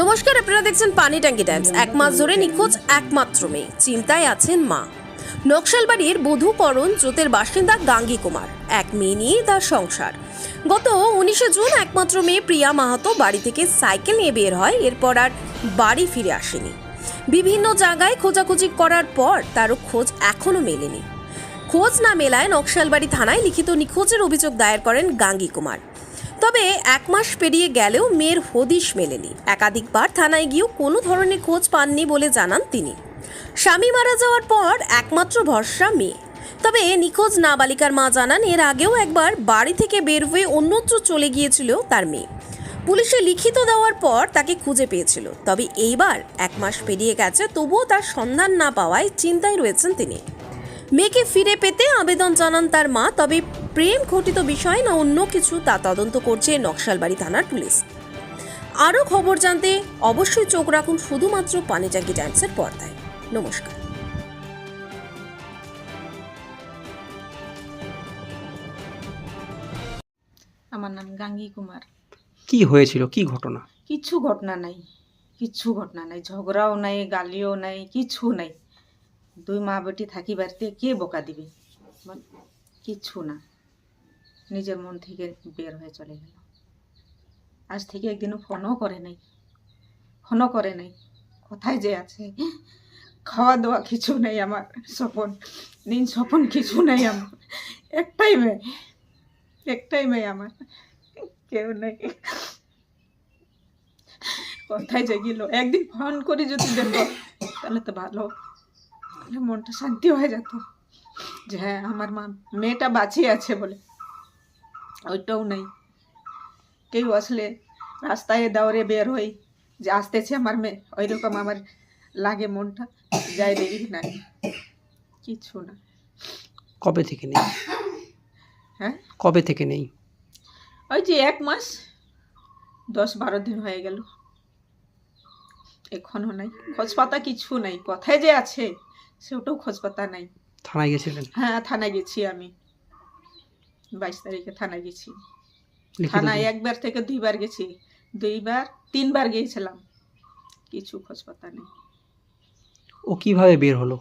নমস্কার, আপনারা দেখছেন পানি ট্যাঙ্কি টাইমস। এক মাস ধরে নিখোঁজ একমাত্র মেয়ে। চিন্তায় আছেন মা। নকশালবাড়ির বধূকরণ জোতের বাসিন্দা গাঙ্গী কুমার। এক মেয়ে নিয়ে তার সংসার। গত উনিশে জুন একমাত্র মেয়ে প্রিয়া মাহাতো বাড়ি থেকে সাইকেল নিয়ে বের হয়, এরপর আর বাড়ি ফিরে আসেনি। বিভিন্ন জায়গায় খোঁজাখুঁজি করার পর তারও খোঁজ এখনও মেলেনি। খোঁজ না মেলায় নকশালবাড়ি থানায় লিখিত নিখোঁজের অভিযোগ দায়ের করেন গাঙ্গী কুমার। তবে এক মাস পেরিয়ে গেলেও মেয়ের হদিশ মেলেনি। একাধিকবার থানায় গিয়েও কোনো ধরনের খোঁজ পাননি বলে জানান তিনি। স্বামী মারা যাওয়ার পর একমাত্র ভরসা মেয়ে। তবে নিখোঁজ নাবালিকার মা জানান এর আগেও একবার বাড়ি থেকে বের হয়ে অন্যত্র চলে গিয়েছিল তার মেয়ে। পুলিশে লিখিত দেওয়ার পর তাকে খুঁজে পেয়েছিল। তবে এইবার এক মাস পেরিয়ে গেছে, তবুও তার সন্ধান না পাওয়ায় চিন্তায় রয়েছেন তিনি। মেয়েকে ফিরে পেতে আবেদন জানান তার মা তবে প্রেম ঘটিত বিষয় না অন্য কিছু তা তদন্ত করছে নকশালবাড়ি থানার পুলিশ। আরও খবর জানতে অবশ্যই চোখ রাখুন শুধুমাত্র পানিজাগি টাইমসের পর্দায়। নমস্কার। আমার নাম গাঙ্গী কুমার। কি হয়েছিল? কি ঘটনা? কিচ্ছু ঘটনা নাই কিচ্ছু ঘটনা নাই ঝগড়াও নাই গালিও নাই কিছু নাই। দুই মা বেটি থাকি বাড়িতে, কে বোকা দিবে? কিচ্ছু না। নিজের মন থেকে বের হয়ে চলে গেল। আজ থেকে একদিনও ফোনও করে নাই। ফোনও করে নাই। কোথায় যে আছে? খাওয়া দাওয়া কিছু নেই আমার, স্বপন। দিন স্বপন কিছু নেই আমার। একটাই মেয়ে। একটাই মেয়ে আমার। কেউ নেই। কোথায় যে গেল? একদিন ফোন করে যদি দেখো, তাহলে তো ভালো। তাহলে মনটা শান্তি হয়ে যেত। যে হ্যাঁ আমার মা মেয়েটা বাঁচিয়ে আছে বলে। ওইটাও নেই। কেউ আসলে রাস্তায় দৌড়ে বের হই যে আসতেছে আমার মেয়ে ওই রকম আমার লাগে মনটা যাই দেখি নাই কিছু না। কবে থেকে নেই? হ্যাঁ? কবে থেকে নেই? ওই যে এক মাস দশ বারো দিন হয়ে গেল। এখনও নাই। খোঁজ পাতা কিছু নাই। কোথায় যে আছে। সেটাও খোঁজ পাতা নাই। থানায় গেছিলেন? হ্যাঁ থানায় গেছি আমি। বাইশ তারিখে থানায় গেছি। থানায় একবার থেকে দুইবার গেছি। দুইবার তিনবার গিয়েছিলাম। কিছু খোঁজ পাতা নেই। ও কীভাবে বের হলো?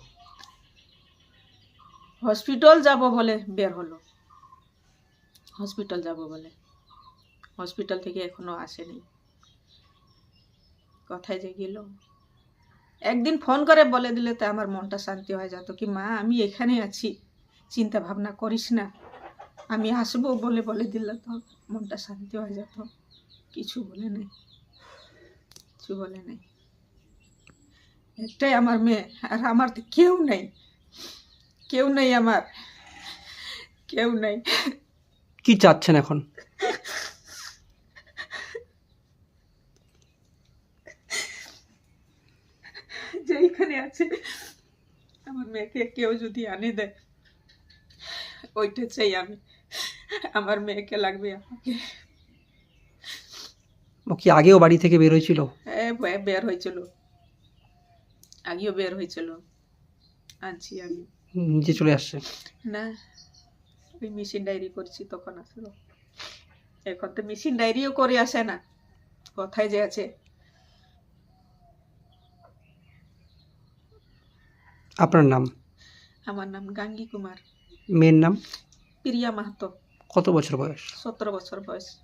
হসপিটাল যাব বলে বের হলো। হসপিটাল যাব বলে। হসপিটাল থেকে এখনও আসেনি। কথায় যে গেল। একদিন ফোন করে বলে দিলে তো আমার মনটা শান্তি হয়ে যেত কি, মা, আমি এখানে আছি। চিন্তা ভাবনা করিস না। আমি আসব বলে বলে দিলে তো মনটা শান্তি হয়ে যেত। কিছু বলে নেই। কিছু বলে নেই। একটাই আমার মেয়ে, আর আমার তো কেউ নেই। কেউ নেই আমার। কেউ নেই। কি চাচ্ছেন এখন? যেইখানে আছে। আমার মেয়েকে কেউ যদি আনে দেয় ওইটা চাই আমি। আমার মেয়েকে লাগবে আমাকে। ও কি আগেও বাড়ি থেকে বের হয়েছিল? এ বের হয়েছিল। আগেও বের হয়েছিল। আনছি আমি। নিজে চলে আসছে? না ওই মেশিন ডায়েরি করছি তখন আসলো। এখন তো মেশিন ডায়েরিও করে আসে না। কোথায় যে আছে? আপনার নাম? আমার নাম গাঙ্গী কুমার। মেয়ের নাম? প্রিয়া মাহাতো। কত বছর বয়স? সতেরো বছর বয়স।